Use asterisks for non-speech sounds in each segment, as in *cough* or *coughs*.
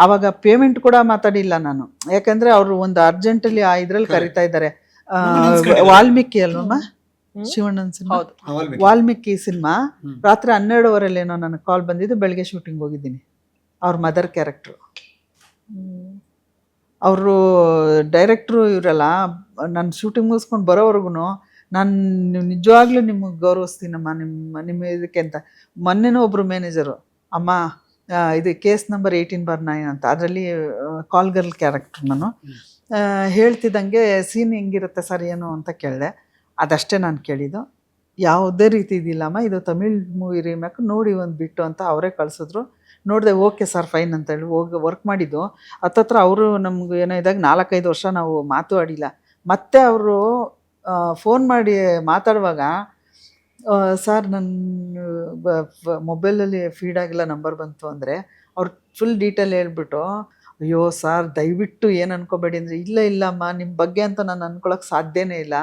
ಆವಾಗ ಪೇಮೆಂಟ್ ಕೂಡ ಮಾತಾಡಿಲ್ಲ ನಾನು. ಯಾಕಂದ್ರೆ ಅವರು ಒಂದು ಅರ್ಜೆಂಟಲ್ಲಿ ಆ ಇದ್ರಲ್ಲಿ ಕರಿತಾ ಇದ್ದಾರೆ. ಆ, ವಾಲ್ಮೀಕಿ ಅಲ್ವಮ್ಮ. ಶಿವಣ್ಣನ್ ಸಿನಿಮಾ? ಹೌದು. ವಾಲ್ಮೀಕಿ. ಸಿನಿಮಾ. ರಾತ್ರಿ ಹನ್ನೆರಡುವರೆಲ್ಲೇನೋ ನನಗೆ ಕಾಲ್ ಬಂದಿದ್ದು ಬೆಳಗ್ಗೆ ಶೂಟಿಂಗ್ ಹೋಗಿದ್ದೀನಿ. ಅವ್ರ ಮದರ್ ಕ್ಯಾರೆಕ್ಟ್ರು ಅವರು ಡೈರೆಕ್ಟ್ರು ಇವರಲ್ಲ ನಾನು ಶೂಟಿಂಗ್ ಮುಗಿಸ್ಕೊಂಡು ಬರೋವರೆಗೂ ನಾನು ನಿಜವಾಗ್ಲೂ ನಿಮಗೆ ಗೌರವಿಸ್ತೀನಮ್ಮ ನಿಮ್ಮ ನಿಮ್ಮ ಇದಕ್ಕೆ ಅಂತ. ಮೊನ್ನೆನೂ ಒಬ್ಬರು ಮ್ಯಾನೇಜರು ಅಮ್ಮ ಇದು case number eighteen bar nine ಅಂತ. ಅದರಲ್ಲಿ ಕಾಲ್ ಗರ್ಲ್ ಕ್ಯಾರೆಕ್ಟರ್ ನಾನು. ಹೇಳ್ತಿದ್ದಂಗೆ, ಸೀನ್ ಹೆಂಗಿರುತ್ತೆ ಸರ್, ಏನು? ಅಂತ ಕೇಳಿದೆ. ಅದಷ್ಟೇ ನಾನು ಕೇಳಿದ್ದು. ಯಾವುದೇ ರೀತಿ ಇದಿಲ್ಲಮ್ಮ ಇದು ತಮಿಳ್ ಮೂವಿ ರೀಮ್ಯಾಕ್ ನೋಡಿ ಒಂದು ಬಿಟ್ಟು ಅಂತ ಅವರೇ ಕಳಿಸಿದ್ರು. ನೋಡಿದೆ, ಓಕೆ ಸರ್, ಫೈನ್ ಅಂತ ಹೇಳಿ ಹೋಗಿ, ವರ್ಕ್ ಮಾಡಿದ್ದು. ಹತ್ತತ್ರ ಅವರು ನಮ್ಗೆ ಏನೋ ಇದಾಗ ನಾಲ್ಕೈದು ವರ್ಷ ನಾವು ಮಾತು ಆಡಿಲ್ಲ ಮತ್ತೆ ಅವರು ಫೋನ್ ಮಾಡಿ ಮಾತಾಡುವಾಗ ಸರ್ ನನ್ನ ಮೊಬೈಲಲ್ಲಿ ಫೀಡ್ ಆಗಿಲ್ಲ ನಂಬರ್ ಬಂತು ಅಂದರೆ ಅವ್ರು ಫುಲ್ ಡೀಟೇಲ್ ಹೇಳ್ಬಿಟ್ಟು, ಅಯ್ಯೋ ಸರ್, ದಯವಿಟ್ಟು ಏನು ಅನ್ಕೋಬೇಡಿ ಅಂದರೆ, ಇಲ್ಲ ಇಲ್ಲಮ್ಮ ನಿಮ್ಮ ಬಗ್ಗೆ ಅಂತ ನಾನು ಅನ್ಕೊಳಕ್ಕೆ ಸಾಧ್ಯನೇ ಇಲ್ಲ.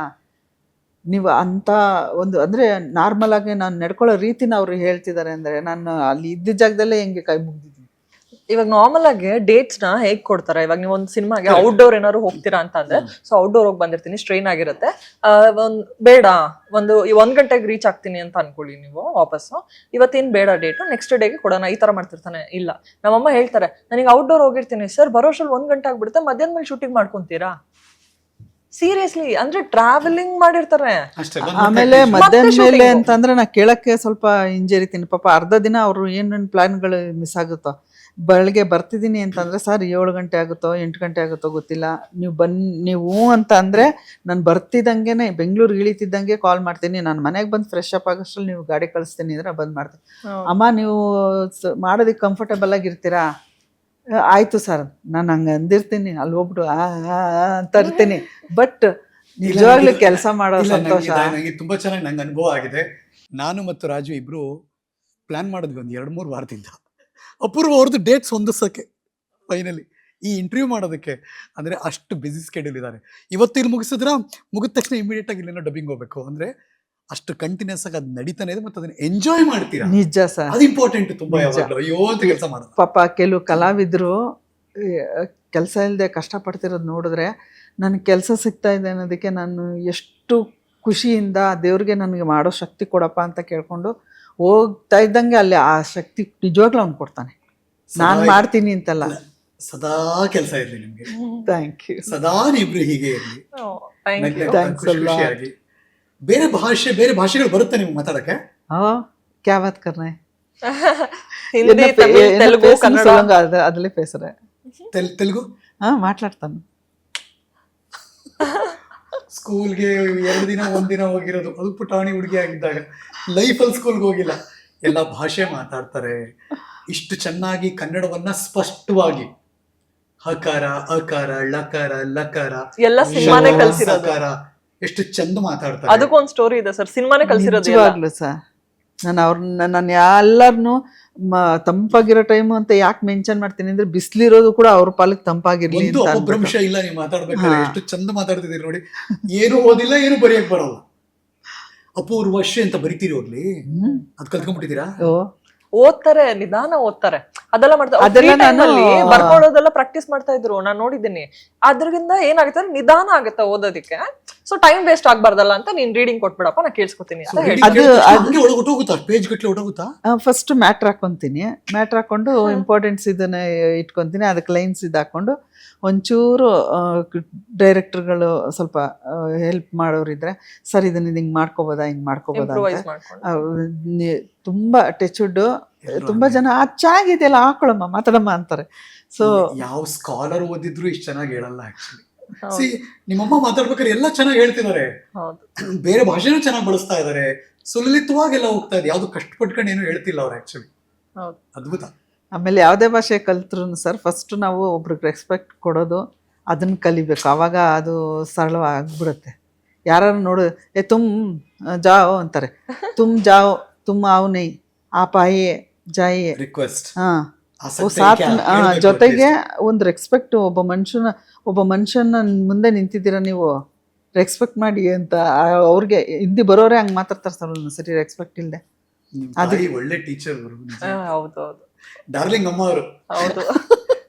ನೀವು ಅಂಥ ಒಂದು, ಅಂದರೆ ನಾರ್ಮಲ್ ಆಗಿ ನಾನು ನಡ್ಕೊಳ್ಳೋ ರೀತಿನ ಅವರು ಹೇಳ್ತಿದ್ದಾರೆ ಅಂದರೆ, ನಾನು ಅಲ್ಲಿ ಇದ್ದ ಜಾಗದಲ್ಲೇ ಹೆಂಗೆ ಕೈ ಮುಗ್ದಿದ್ದೀನಿ? ಇವಾಗ ನಾರ್ಮಲ್ ಆಗಿ ಡೇಟ್ಸ್ನ ಹೇಗ್ ಕೊಡ್ತಾರೆ? ಇವಾಗ ನೀವು ಒಂದು ಸಿನಿಮಾಗೆ ಔಟ್ಡೋರ್ ಏನಾದ್ರು ಹೋಗ್ತೀರಾ ಅಂತ ಅಂದ್ರೆ ಸೊ ಔಟ್ಡೋರ್ ಹೋಗಿ ಬಂದಿರ್ತೀನಿ ಸ್ಟ್ರೈನ್ ಆಗಿರುತ್ತೆ. ಆ, ಒಂದ್ ಬೇಡ ಒಂದು ಒಂದ್ ಗಂಟೆಗೆ ರೀಚ್ ಆಗ್ತೀನಿ ಅಂತ ಅನ್ಕೊಳ್ಳಿ ನೀವು ವಾಪಸ್ಸು. ಇವತ್ತೇನ್ ಬೇಡ ಡೇಟು ನೆಕ್ಸ್ಟ್ ಡೇಗೆ ಕೊಡೋಣ ಈ ತರ ಮಾಡ್ತಿರ್ತಾನೆ ಇಲ್ಲ. ನಮ್ಮಮ್ಮ ಹೇಳ್ತಾರೆ ನನಗೆ ಔಟ್ಡೋರ್ ಹೋಗಿರ್ತೀನಿ ಸರ್ ಬರೋಷಲ್ಲಿ ಒಂದ್ ಗಂಟೆ ಆಗ್ಬಿಡುತ್ತೆ ಮಧ್ಯಾಹ್ನ ಮೇಲೆ ಶೂಟಿಂಗ್ ಮಾಡ್ಕೊಂತೀರಾ? ಸೀರಿಯಸ್ಲಿ ಅಂದ್ರೆ ಟ್ರಾವೆಲಿಂಗ್ ಮಾಡಿರ್ತಾರೆ. ಅಷ್ಟೇ ಆಮೇಲೆ. ಮಧ್ಯಾಹ್ನ ಮೇಲೆ ಅಂತಂದ್ರೆ ನಾ ಕೇಳಕ್ಕೆ ಸ್ವಲ್ಪ ಹಿಂಜರಿತೀನಿ ಪಾಪ ಅರ್ಧ ದಿನ ಅವರು ಏನೇನು ಪ್ಲಾನ್ಗಳು ಮಿಸ್ ಆಗುತ್ತೋ ಬೆಳಗ್ಗೆ ಬರ್ತಿದ್ದೀನಿ ಅಂತಂದ್ರೆ ಸರ್ ಏಳು ಗಂಟೆ ಆಗುತ್ತೋ ಎಂಟು ಗಂಟೆ ಆಗುತ್ತೋ ಗೊತ್ತಿಲ್ಲ. ನೀವು ಬನ್ ನೀವು ಅಂತ ಅಂದ್ರೆ ನಾನು ಬರ್ತಿದ್ದಂಗೆ ಬೆಂಗಳೂರಿಗೆ ಇಳಿತಿದ್ದಂಗೆ ಕಾಲ್ ಮಾಡ್ತೀನಿ. ನಾನು ಮನೆಗೆ ಬಂದು ಫ್ರೆಶ್ ಅಪ್ ಆಗೋಷ್ಟ್ರಲ್ಲಿ ನೀವು ಗಾಡಿ ಕಳಿಸ್ತೀನಿ ಅಂದ್ರೆ ಬಂದ್ ಮಾಡ್ತೀನಿ. ಅಮ್ಮ ನೀವು ಮಾಡೋದಕ್ಕೆ ಕಂಫರ್ಟಬಲ್ ಆಗಿರ್ತೀರಾ ಆಯಿತು ಆಯ್ತು ಸರ್. ನಾನು ಹಂಗೆ ಅಂದಿರ್ತೀನಿ. ಅಲ್ಲಿ ಹೋಗ್ಬಿಟ್ಟು ಆ ಅಂತ ಇರ್ತೀನಿ. ಬಟ್ ನಿಜವಾಗ್ಲೂ ಕೆಲಸ ಮಾಡೋ ಸಂತೋಷ. ನನಗೆ ನಂಗೆ ತುಂಬಾ ಚೆನ್ನಾಗಿ ನಂಗೆ ಅನುಭವ ಆಗಿದೆ. ನಾನು ಮತ್ತು ರಾಜು ಇಬ್ರು ಪ್ಲಾನ್ ಮಾಡಿದ್ವಿ ಒಂದು ಎರಡು ಮೂರು ವಾರದಿಂದ. ಅಪೂರ್ವ ಅವ್ರದ್ದು ಡೇಟ್ಸ್ ಹೊಂದಿಸೋಕ್ಕೆ ಫೈನಲಿ ಈ ಇಂಟರ್ವ್ಯೂ ಮಾಡೋದಕ್ಕೆ ಅಂದರೆ ಅಷ್ಟು ಬ್ಯುಸಿ ಸ್ಕೆಡ್ಯೂಲ್ ಇದ್ದಾರೆ ಇವತ್ತು ಇಲ್ಲಿ ಮುಗಿಸಿದ್ರೆ ಮುಗಿದ ತಕ್ಷಣ ಇಮಿಡಿಯೇಟ್ ಆಗಿ ಇಲ್ಲೇನೋ ಡಬ್ಬಿಂಗ್ ಹೋಗ್ಬೇಕು. ಅಂದರೆ ಅಷ್ಟು ಕಂಟಿನ್ಯೂಸ್ ಆಗಿ ಅದು ನಡೀತಾನೆ ಇದೆ ಮತ್ತು ಅದನ್ನ ಎಂಜಾಯ್ ಮಾಡ್ತೀರಾ? ನಿಜ ಸರ್. ಅದು ಇಂಪಾರ್ಟೆಂಟ್ ತುಂಬಾ ಅಯ್ಯೋ ಅಂತ ಕೆಲಸ ಮಾಡೋದು. ಪಾಪ ಕೆಲವು ಕಲಾವಿದರು ಕೆಲಸ ಇಲ್ಲದೆ ಕಷ್ಟಪಡ್ತಿರೋದು ನೋಡಿದ್ರೆ ನನಗೆ ಕೆಲಸ ಸಿಗ್ತಾ ಇದೆ ಅನ್ನೋದಕ್ಕೆ ನಾನು ಎಷ್ಟು ಖುಷಿಯಿಂದ ದೇವ್ರಿಗೆ ನನಗೆ ಮಾಡೋ ಶಕ್ತಿ ಕೊಡಪ್ಪ ಅಂತ ಕೇಳ್ಕೊಂಡು ಹೋಗ್ತಾ ಇದ್ದಂಗೆ ಅಲ್ಲಿ ಆ ಶಕ್ತಿ ನಿಜವಾಗ್ಲೂ ಅವ್ನು ಕೊಡ್ತಾನೆ. ನಾನು ಮಾಡ್ತೀನಿ ಅಂತಲ್ಲ. ಸದಾ ಕೆಲಸ ಇರಲಿ ನಿಮಗೆ. ಥ್ಯಾಂಕ್ ಯು ಸದಾ ನೀವು ಹೀಗೆ ಇರಲಿ. ಬೇರೆ ಭಾಷೆ ಬೇರೆ ಭಾಷೆಗಳು ಬರುತ್ತೆ ನಿಮ್ಗೆ ಮಾತಾಡಕ್ಕೆ? ಹಾ ಕ್ಯಾ ಬಾತ್ ಕರ್ನೆ? *laughs* ಹಿಂದಿ ತೆಲುಗು ಕನ್ನಡ. ಅದಲ್ಲೇ ಪೇಸರೆ ತೆಲುಗು? ಹಾ ಮಾತಾಡ್ತಾನೆ ಸ್ಕೂಲ್ಗೆ *laughs* ಎರಡು ದಿನ ಒಂದಿನ ಹೋಗಿರೋದು. ಅದು ಪುಟಾಣಿ ಹುಡುಗಿ ಆಗಿದ್ದಾಗ. ಲೈಫಲ್ಲಿ ಸ್ಕೂಲ್ಗೆ ಹೋಗಿಲ್ಲ. ಎಲ್ಲ ಭಾಷೆ ಮಾತಾಡ್ತಾರೆ. ಇಷ್ಟು ಚೆನ್ನಾಗಿ ಕನ್ನಡವನ್ನ ಸ್ಪಷ್ಟವಾಗಿ. ಹಕಾರ ಅಕಾರ ಲಕಾರ ಲಕಾರ. ಎಲ್ಲ ಸಿನಿಮಾನೇ ಕಲ್ಸಿರೋದು. ಸಕಾರ. ಎಷ್ಟು ಚಂದ ಮಾತಾಡ್ತಾರೆ. ಒಂದು ಸ್ಟೋರಿ ಇದೆ ಸರ್. ಸಿನಿಮಾನೇ ಕಲ್ಸಿರೋದು ಎಲ್ಲ. ನಿಜವಾಗ್ಲು ಸರ್. ನಾನು ಅವ್ರನ್ನ ನಾನು ಎಲ್ಲರನ್ನು ತಂಪಾಗಿರೋ ಟೈಮು ಅಂತ ಯಾಕೆ ಮೆನ್ಷನ್ ಮಾಡ್ತೀನಿ ಅಂದ್ರೆ ಬಿಸಿಲಿರೋದು ಕೂಡ ಅವ್ರ ಪಾಲಕ್ ತಂಪಾಗಿರ್ಲಿ ಒಂದು ಅಂತ ಅಪಭ್ರಂಶ ಇಲ್ಲ ನೀವು ಮಾತಾಡ್ಬೇಕಾದ್ರೆ. ಹಾ. ಎಷ್ಟು ಚಂದ ಮಾತಾಡ್ತಿದ್ದೀರಿ ನೋಡಿ. ಏನು ಓದಿಲ್ಲ ಏನು ಬರೆಯಕ್ ಬರಲ್ಲ. ಅಪೂರ್ವಶ್ಯ ಅಂತ ಬರಿತೀರಿ ಹೋಗ್ಲಿ. ಅದ್ ಕಲ್ತ್ಕೊಂಡ್ಬಿಟ್ಟಿದ್ದೀರಾ? ಓದ್ತಾರೆ ನಿಧಾನ ಓದ್ತಾರೆ. ಅದೆಲ್ಲ ಮಾಡ್ತಾರೆ ಅದೆಲ್ಲ ನಾನು- ಅಲ್ಲಿ ಬರ್ಕೊಳ್ಳೋದೆಲ್ಲ ಪ್ರಾಕ್ಟೀಸ್ ಮಾಡ್ತಾ ಇದ್ರು ನಾನು ನೋಡಿದ್ದೀನಿ. ಅದ್ರಿಂದ ಏನಾಗುತ್ತೆ? ಅಂದ್ರೆ ನಿಧಾನ ಆಗುತ್ತೆ ಓದೋದಕ್ಕೆ. ಸೊ ಟೈಮ್ ವೇಸ್ಟ್ ಆಗ್ಬಾರ್ದಲ್ಲ ಅಂತ ನೀನ್ ರೀಡಿಂಗ್ ಕೊಟ್ಬಿಡಪ್ಪ ನಾ ಕೇಳಿಸ್ಕೊತೀನಿ ಫಸ್ಟ್ ಮ್ಯಾಟ್ರ್ ಹಾಕೊಂತೀನಿ. ಮ್ಯಾಟ್ರ್ ಹಾಕೊಂಡು ಇಂಪಾರ್ಟೆನ್ಸ್ ಇದನ್ನ ಇಟ್ಕೊಂತೀನಿ. ಅದಕ್ಕೆ ಲೈನ್ಸ್ ಇದು ಹಾಕೊಂಡು ಒಂಚೂರು ಡೈರೆಕ್ಟರ್ಗಳು ಸ್ವಲ್ಪ ಹೆಲ್ಪ್ ಮಾಡೋರಿದ್ರೆ ಸರ್ ಇದನ್ನ ಹಿಂಗೆ ಮಾಡ್ಕೋಬೋದಾ? ಹಿಂಗೆ ಮಾಡ್ಕೋಬೋದಾ? ತುಂಬಾ ಟೆಚುಡ್ ತುಂಬಾ ಜನ ಆ ಚೆನ್ನಾಗಿದೆಯಲ್ಲ ಹಾಕೊಳಮ್ಮ ಮಾತಾಡಮ್ಮ ಅಂತಾರೆ. ಸೊ ಯಾವ ಸ್ಕಾಲರ್ ಓದಿದ್ರು ಇಷ್ಟು ಚೆನ್ನಾಗಿ ಹೇಳಲ್ಲ ಆಕ್ಚುಲಿ. ಸಿ ನಿಮ್ಮಮ್ಮ ಮಾತಾಡ್ಬೇಕಾದ್ರೆ ಎಲ್ಲ ಚೆನ್ನಾಗಿ ಹೇಳ್ತಿದ್ದಾರೆ. *clears throat* ಬೇರೆ ಭಾಷೆನೂ ಚೆನ್ನಾಗಿ ಬಳಸ್ತಾ ಇದ್ದಾರೆ. ಸುಲಲಿತವಾಗೆಲ್ಲ ಹೋಗ್ತಾ ಇದೆ. ಯಾವ್ದು ಕಷ್ಟಪಟ್ಕೊಂಡು ಏನು ಹೇಳ್ತಿಲ್ಲ ಅವ್ರು ಆಕ್ಚುಲಿ ಹೌದು. ಅದ್ಭುತ. ಆಮೇಲೆ ಯಾವುದೇ ಭಾಷೆ ಕಲ್ತ್ರು ಸರ್ ಫಸ್ಟ್ ನಾವು ಒಬ್ರಿಗೆ ರೆಸ್ಪೆಕ್ಟ್ ಕೊಡೋದು ಅದನ್ನ ಕಲಿಬೇಕು. ಆವಾಗ ಅದು ಸರಳವಾಗ್ಬಿಡುತ್ತೆ. ಯಾರು ನೋಡು ಏ ತುಮ್ ಜಾವ್ ಅಂತಾರೆ. *laughs* ತುಮ್ ಜಾವ್ ತುಮ್ ಆವ್ ನೈ ಆ ಆಯೆ ಜಾಯೆ. ರಿಕ್ವೆಸ್ಟ್ ಹಾ. ಓ ಜೊತೆಗೆ ಒಂದು ರೆಸ್ಪೆಕ್ಟ್ ಒಬ್ಬ ಮನುಷ್ಯನ ಒಬ್ಬ ಮನುಷ್ಯನ ಮುಂದೆ ನಿಂತಿದ್ದೀರಾ ನೀವು? ರೆಸ್ಪೆಕ್ಟ್ ಮಾಡಿ ಅಂತ ಅವ್ರಿಗೆ ಹಿಂದಿ ಬರೋರೆ ಹಂಗೆ ಮಾತಾಡ್ತಾರೆ ಸರ್ ಸರಿ ರೆಸ್ಪೆಕ್ಟ್ ಇಲ್ಲದೆ ಅದು ಒಳ್ಳೆ ಟೀಚರ್ ಹೌದು ಡಾರ್ಲಿಂಗ್ ಅಮ್ಮ ಅವರು ಹೌದು.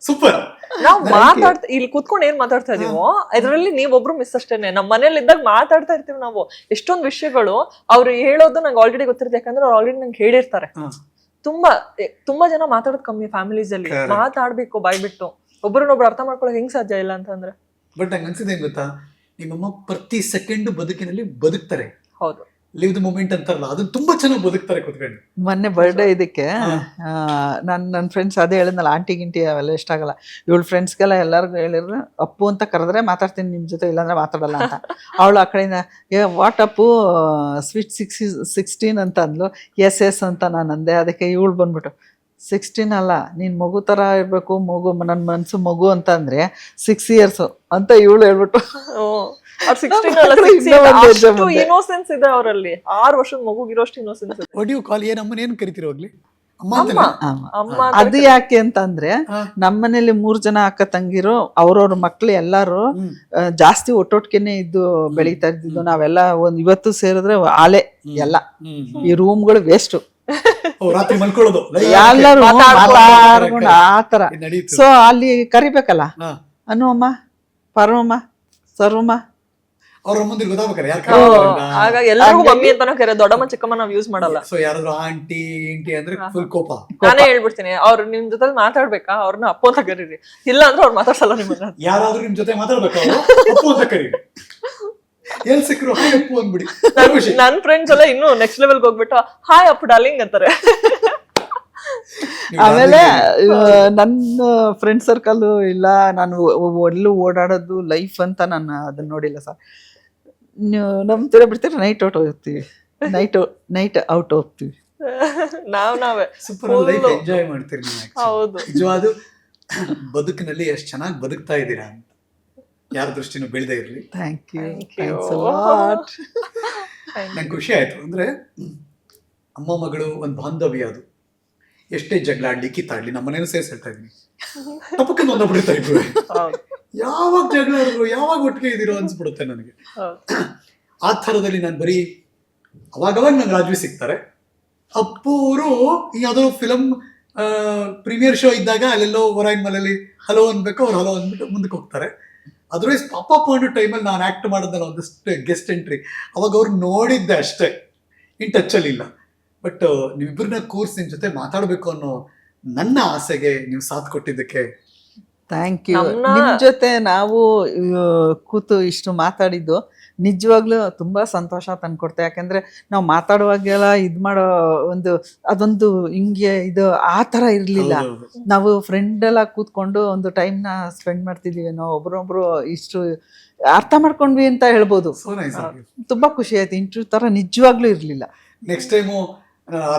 ಸೂಪರ್ ನಾವು ಮಾತಾಡ್ತಾ ಇಲ್ಲಿ ಕುತ್ಕೊಂಡು ಏನ್ ಮಾತಾಡ್ತಾ ಇದೀವೋ ಇದರಲ್ಲಿ ನೀವೊಬ್ರು ಮಿಸ್ ಅಷ್ಟೇನೆ. ನಮ್ಮ ಮನೇಲಿ ಇದ್ದಾಗ ಮಾತಾಡ್ತಾ ಇರ್ತೀವಿ ನಾವು. ಎಷ್ಟೊಂದು ವಿಷಯಗಳು ಅವ್ರು ಹೇಳೋದು ನಂಗೆ ಆಲ್ರೆಡಿ ಗೊತ್ತಿರುತ್ತೆ. ಯಾಕಂದ್ರೆ ಅವ್ರು ಆಲ್ರೆಡಿ ನಂಗೆ ಹೇಳಿರ್ತಾರೆ. ತುಂಬಾ ತುಂಬಾ ಜನ ಮಾತಾಡೋದು ಕಮ್ಮಿ ಫ್ಯಾಮಿಲೀಸ್ ಅಲ್ಲಿ. ಮಾತಾಡ್ಬೇಕು ಬಾಯ್ಬಿಟ್ಟು. ಒಬ್ಬರನ್ನೊಬ್ರು ಅರ್ಥ ಮಾಡ್ಕೊಳಕ್ ಹೆಂಗ್ ಸಾಧ್ಯ ಇಲ್ಲ ಅಂತಂದ್ರೆ. ಬಟ್ ನಂಗೆ ಅನ್ಸಿದೆ ಏನ್ ಗೊತ್ತಾ? ನಿಮ್ಮಮ್ಮ ಪ್ರತಿ ಸೆಕೆಂಡ್ ಬದುಕಿನಲ್ಲಿ ಬದುಕ್ತಾರೆ. ಹೌದು. ಲಿವ್ ದ ಮೂಮೆಂಟ್ ಅಂತಾರಲ್ಲ ಅದನ್ನ ತುಂಬಾ ಚೆನ್ನಾಗಿ ಬದುಕ್ತಾರೆ ಕುತ್ಕೊಂಡು. ಮೊನ್ನೆ ಬರ್ಡೇ ಇದಕ್ಕೆ ನಾನು ನನ್ನ ನನ್ನ ಫ್ರೆಂಡ್ಸ್ ಅದೇ ಹೇಳಿದ್ನಲ್ಲ ಆಂಟಿ ಗಿಂಟಿ ಅವೆಲ್ಲ ಇಷ್ಟ ಆಗಲ್ಲ. ಇವಳು ಫ್ರೆಂಡ್ಸ್ಗೆಲ್ಲ ಎಲ್ಲರಿಗೂ ಹೇಳಿದ್ರು ಅಪ್ಪು ಅಂತ ಕರೆದ್ರೆ ಮಾತಾಡ್ತೀನಿ ನಿಮ್ಮ ಜೊತೆ ಇಲ್ಲಾಂದ್ರೆ ಮಾತಾಡಲ್ಲ ಅಂತ. *laughs* ಅವಳು ಆ ಕಡೆಯಿಂದ ಏ what Appu sweet six sixteen ಅಂತ ಅಂದ್ಲು ಎಸ್ ಎಸ್ ಅಂತ ನಾನು ಅಂದೆ. ಅದಕ್ಕೆ ಇವಳು ಬಂದ್ಬಿಟ್ಟು ಸಿಕ್ಸ್ಟೀನ್ ಅಲ್ಲ ನೀನು ಮಗು ಥರ ಇರಬೇಕು ಮಗು ನನ್ನ ಮನಸ್ಸು ಮಗು ಅಂತ ಅಂದರೆ ಸಿಕ್ಸ್ ಇಯರ್ಸು ಅಂತ ಇವಳು ಹೇಳ್ಬಿಟ್ಟು ಅವ್ರು ಸಿಕ್ಸ್ಟೀನ್ ಅಲ್ಲ ಮುಂದೆ. ಇನ್ನೋಸೆನ್ಸ್ ಇದೆ ಅವರಲ್ಲಿ. ಆರು ವರ್ಷದ ಮಗುಗಿರೋಷ್ಟು ಇನ್ನೋಸೆನ್ಸ್ ಇದೆ. ಒಡಿ ಕಾಲ್ ಏನಮ್ಮನ ಏನ್ ಅಮ್ಮನ ಏನು ಅಮ್ಮ ಅಮ್ಮ. ಅಂತಾನೆ? ಆಮ. ಅಮ್ಮ ಅದು ಯಾಕೆ ಅಂತಂದ್ರೆ. ನಮ್ಮನೇಲಿ ಮೂರ್ ಜನ ಅಕ್ಕ ತಂಗಿರು ಅವ್ರವ್ರ ಮಕ್ಳು ಎಲ್ಲಾರು ಜಾಸ್ತಿ ಒಟ್ಟೊಟ್ಟಿಗೆನೆ ಇದ್ದು ಬೆಳೀತಾ ಇದ್ದಿದ್ದು ನಾವೆಲ್ಲ ಒಂದ್ ಇವತ್ತು ಸೇರಿದ್ರೆ ಆಲೆ ಎಲ್ಲ. ಈ ರೂಮ್ಗಳು ವೇಸ್ಟ್ ಓ, ರಾತ್ರಿ ಮಲ್ಕೊಳ್ಳೋದು. *laughs* ಎಲ್ಲರೂ ಮಾತಾಡ್ಕೊಂಡು ಆತರ ಸೊ ಅಲ್ಲಿ ಕರಿಬೇಕಲ್ಲ. ಅನು ಅಮ್ಮ ಪರಮಮ್ಮ ಸರ್ವಮ್ಮ ಅವ್ರ ಮುಂದೆ ಗೊತ್ತಾಗ್ಬೇಕಾರೆ ಯಾರು ಆಗ ಎಲ್ಲರಿಗೂ ಮಮ್ಮಿ ಅಂತಾನು ಕರೆ ದೊಡ್ಡಮ್ಮ ಚಿಕ್ಕಮ್ಮ ನಾವ್ ಯೂಸ್ ಮಾಡಲ್ಲ. ಸೊ ಯಾರಾದ್ರೂ ಆಂಟಿ ಇಂಟಿ ಅಂದ್ರೆ ಫುಲ್ ಕೋಪ. ನಾನೇ ಹೇಳ್ಬಿಡ್ತೀನಿ ಅವ್ರು ನಿಮ್ ಜೊತೆ ಮಾತಾಡ್ಬೇಕಾ? ಅವ್ರನ್ನ ಅಪ್ಪು ಅಂತ ಕರೀರಿ. ಇಲ್ಲ ಅಂದ್ರೆ ಅವ್ರು ಮಾತಾಡ್ಸಲ್ಲ ನಿಮ್ಮನ್ನ. ಯಾರಾದ್ರೂ ನಿಮ್ ಜೊತೆ ಮಾತಾಡ್ಬೇಕು ಅವ್ರು? ಅಪ್ಪು ಅಂತ ಕರೀರಿ. ಎಲ್ ಸಿಕ್ಕರು ಹಾಯ್ ಅಪ್ಪು ಅಂದ್ಬಿಡಿ. ನನ್ ಫ್ರೆಂಡ್ಸ್ ಎಲ್ಲ ಇನ್ನು ನೆಕ್ಸ್ಟ್ ಲೆವೆಲ್ ಹೋಗ್ಬಿಟ್ಟು ಹಾಯ್ ಅಪ್ಪು ಡಾರ್ಲಿಂಗ್ ಅಂತಾರೆ. ಆಮೇಲೆ ನನ್ನ ಫ್ರೆಂಡ್ ಸರ್ಕಲ್ ಇಲ್ಲ. ನಾನು ಎಲ್ಲೂ ಓಡಾಡೋದು ಲೈಫ್ ಅಂತ ನಾನು ಅದನ್ನ ನೋಡಿಲ್ಲ ಸರ್. ನಂಬ್ತೀರ ಬಿಡ್ತೀರ? ನೈಟ್ ಔಟ್ ಹೋಗ್ತೀವಿ. ನೈಟ್ ನೈಟ್ ಔಟ್ ಹೋಗ್ತೀವಿ. *laughs* ನಾವ್ ನಾವೇ. ಸೂಪರ್ ಲೈಫ್ ಎಂಜಾಯ್ ಮಾಡ್ತೀರಿ ನೀವು. ಹೌದು. ನಿಜವಾದ *coughs* ಬದುಕಿನಲ್ಲಿ ಎಷ್ಟು ಚೆನ್ನಾಗಿ ಬದುಕ್ತಾ ಇದ್ದೀರಾ ಅಂತ. ಯಾರ ದೃಷ್ಟಿನೂ ಬೀಳದೆ ಇರಲಿ. Thank you. ಥ್ಯಾಂಕ್ಸ್ ಲಾಟ್ ನಂಗೆ ಖುಷಿ ಆಯ್ತು. ಅಂದ್ರೆ ಅಮ್ಮ ಮಗಳು ಒಂದು ಬಾಂಧವ್ಯ ಅದು. ಎಷ್ಟೇ ಜಗಳ ಆಡ್ಲಿ ಕಿತ್ತಾಡ್ಲಿ ನಮ್ಮ ಮನೇನು ಸೇರ್ಸಿ ಹೇಳ್ತಾ ಇದೀನಿ *laughs* ತಪ್ಪಕ್ಕಂದು ಒಂದ ಬಿಡ್ತಾ ಇದ್ರು ಹೌದು. ಯಾವಾಗ ಜಗಳ ಯಾವಾಗ ಒಟ್ಟಿಗೆ ಇದ್ದೀರೋ ಅನ್ಸ್ಬಿಡುತ್ತೆ ನನಗೆ. ಆ ಥರದಲ್ಲಿ ನಾನು ಬರೀ ಅವಾಗವಾಗ ನಂಗೆ ರಾಜ್ವಿ ಸಿಗ್ತಾರೆ. ಅಪ್ಪು ಅವರು ಯಾವುದೋ ಫಿಲಮ್ ಪ್ರೀಮಿಯರ್ ಶೋ ಇದ್ದಾಗ ಅಲ್ಲೆಲ್ಲೋ ಹೊರಾಯಿನ ಮಲೆಯಲ್ಲಿ ಹಲೋ ಅನ್ಬೇಕು ಅವ್ರು ಹಲೋ ಅಂದ್ಬಿಟ್ಟು ಮುಂದಕ್ಕೆ ಹೋಗ್ತಾರೆ. ಅದರ್ವೈಸ್ ಪಾಪ ಪಾಯಿಂಟ್ ಟೈಮಲ್ಲಿ ನಾನು ಆ್ಯಕ್ಟ್ ಮಾಡಿದ್ನಲ್ಲ ಒಂದಷ್ಟು ಗೆಸ್ಟ್ ಎಂಟ್ರಿ ಅವಾಗ ಅವ್ರು ನೋಡಿದ್ದೆ ಅಷ್ಟೇ. ಇನ್ ಟಚ್ಚಲ್ಲಿ ಇಲ್ಲ. ಬಟ್ ನೀವಿಬ್ಬರನ್ನ ಕೂರ್ಸ್ ನಿಮ್ಮ ಜೊತೆ ಮಾತಾಡಬೇಕು ಅನ್ನೋ ನನ್ನ ಆಸೆಗೆ ನೀವು ಸಾಥ್ ಕೊಟ್ಟಿದ್ದಕ್ಕೆ ಥ್ಯಾಂಕ್ ಯು ನಿಮ್ಮ ನಿಮ್ ಜೊತೆ ನಾವು ಕೂತು ಇಷ್ಟು ಮಾತಾಡಿದ್ದು ನಿಜವಾಗ್ಲೂ ತುಂಬಾ ಸಂತೋಷ ತಂದ್ಕೊಡ್ತೆ. ಯಾಕಂದ್ರೆ ನಾವು ಮಾತಾಡುವಾಗೆಲ್ಲ ಇದು ಮಾಡೋ ಒಂದು ಅದೊಂದು ಹಿಂಗೆ ಇದು ಆ ಥರ ಇರಲಿಲ್ಲ. ನಾವು ಫ್ರೆಂಡ್ ಎಲ್ಲ ಕೂತ್ಕೊಂಡು ಒಂದು ಟೈಮ್ನ ಸ್ಪೆಂಡ್ ಮಾಡ್ತಿದ್ದೀವಿ ನಾವು ಒಬ್ರೊಬ್ರು ಇಷ್ಟು ಅರ್ಥ ಮಾಡ್ಕೊಂಡ್ವಿ ಅಂತ ಹೇಳ್ಬೋದು. ತುಂಬಾ ಖುಷಿ ಆಯ್ತು. ಇಂಟ್ರ್ಯೂ ತರ ನಿಜವಾಗ್ಲೂ ಇರಲಿಲ್ಲ. ನೆಕ್ಸ್ಟ್ ಟೈಮು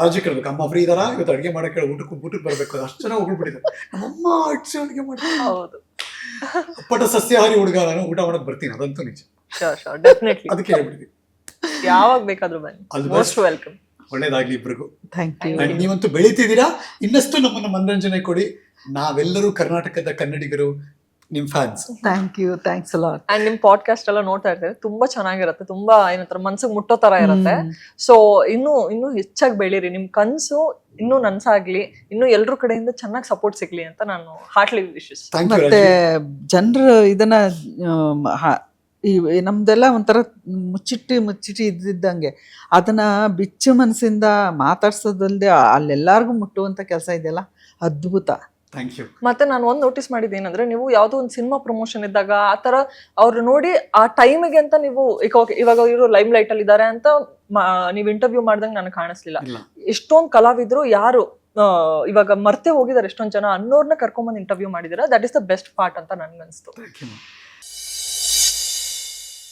ರಾಜು ಕೇಳ್ಬೇಕು ಅಮ್ಮ ಫ್ರೀ ಇದಾರ? ಇವತ್ತು ಅಡುಗೆ ಮಾಡಕ್ಕೆ ಹೇಳಿ ಊಟಕ್ಕೆ ಊಟಕ್ಕೆ ಬರಬೇಕು ಅಷ್ಟು ಜನ ಹೋಗ್ಬಿಟ್ಟಿದ್ದಾರೆ. ನಮ್ಮಮ್ಮ ಅಡ್ಸಿ ಅಡುಗೆ ಮಾಡ್ತಾರೆ. ಹೌದು. ಅಪ್ಪಟ ಸಸ್ಯಾಹಾರಿ ಹುಡುಗ ನಾನು ಊಟ ಮಾಡಕ್ ಬರ್ತೀನಿ ಅದಂತೂ ನಿಜ. ಡೆಫಿನೆಟ್ಲಿ ಅದಕ್ಕೆ ಹೇಳ್ಬಿಟ್ಟಿದ್ದೀನಿ ಯಾವಾಗ ಬೇಕಾದ್ರೂ ಬನ್ನಿ. ಮೋಸ್ಟ್ ವೆಲ್ಕಮ್ ಒಳ್ಳೇದಾಗ್ಲಿ ಇಬ್ರಿಗೂ. ಥ್ಯಾಂಕ್ ಯು And ನೀವಂತೂ ಬೆಳಿತಿದ್ದೀರಾ? ಇನ್ನಷ್ಟು ನಮ್ಮನ್ನ ಮನರಂಜನೆ ಕೊಡಿ. ನಾವೆಲ್ಲರೂ ಕರ್ನಾಟಕದ ಕನ್ನಡಿಗರು ನಿಮ್ fans thank you thanks lot and ನಿಮ್ ಪಾಡ್ಕಾಸ್ಟ್ ಎಲ್ಲ ನೋಡ್ತಾ ಇರ್ತಾರೆ ತುಂಬಾ ಚೆನ್ನಾಗಿರುತ್ತೆ ತುಂಬಾ ಏನಂತಾರ ಮನ್ಸಿಗೆ ಮುಟ್ಟೋ ತರ ಇರುತ್ತೆ. ಸೊ ಇನ್ನು ಇನ್ನು ಹೆಚ್ಚಾಗಿ ಬೆಳೀರಿ. ನಿಮ್ ಕನ್ಸು ಇನ್ನು ನನ್ಸಾಗ್ಲಿ ಇನ್ನು ಎಲ್ರ ಕಡೆಯಿಂದ ಚೆನ್ನಾಗಿ ಸಪೋರ್ಟ್ ಸಿಗ್ಲಿ ಅಂತ ನಾನು ಹಾರ್ಟ್ಲಿ ವಿಶಸ್ ಥ್ಯಾಂಕ್ ಯು ಮತ್ತೆ ಜನರು ಇದನ್ನ ಈ ನಮ್ದೆಲ್ಲ ಒಂಥರ ಮುಚ್ಚಿಟ್ಟಿ ಮುಚ್ಚಿಟ್ಟಿ ಇದ್ದಿದ್ದಂಗೆ. ಅದನ್ನ ಬಿಚ್ಚು ಮನಸ್ಸಿಂದ ಮಾತಾಡ್ಸೋದಲ್ದೆ ಅಲ್ಲೆಲ್ಲಾರ್ಗು ಮುಟ್ಟುವಂತ ಕೆಲಸ ಇದೆಯಲ್ಲ? ಅದ್ಭುತ. ಥ್ಯಾಂಕ್ ಯು ಮತ್ತೆ ನಾನು ಒಂದು ನೋಟಿಸ್ ಮಾಡಿದ್ದು ಏನಂದ್ರೆ ನೀವು ಯಾವ್ದೋ ಒಂದು ಸಿನಿಮಾ ಪ್ರಮೋಷನ್ ಇದ್ದಾಗ ಆ ತರ ಅವ್ರು ನೋಡಿ ಆ ಟೈಮಿಗೆ ಅಂತ ನೀವು ಈಗ ಇವಾಗ ಇವರು ಲೈಮ್ ಲೈಟ್ ಅಲ್ಲಿ ಇದಾರೆ ಅಂತ ನೀವು ಇಂಟರ್ವ್ಯೂ ಮಾಡ್ದಂಗೆ ನನಗೆ ಕಾಣಿಸ್ಲಿಲ್ಲ. ಎಷ್ಟೊಂದು ಕಲಾವಿದ್ರು ಯಾರು ಇವಾಗ ಮರ್ತೆ ಹೋಗಿದ್ದಾರೆ ಎಷ್ಟೊಂದು ಜನ ಅನ್ನೋರ್ನ ಕರ್ಕೊಂಬಂದ್ ಇಂಟರ್ವ್ಯೂ ಮಾಡಿದಾರೆ that is the best part ಅಂತ ನನ್ಗೆ ಅನಿಸ್ತು. Thank you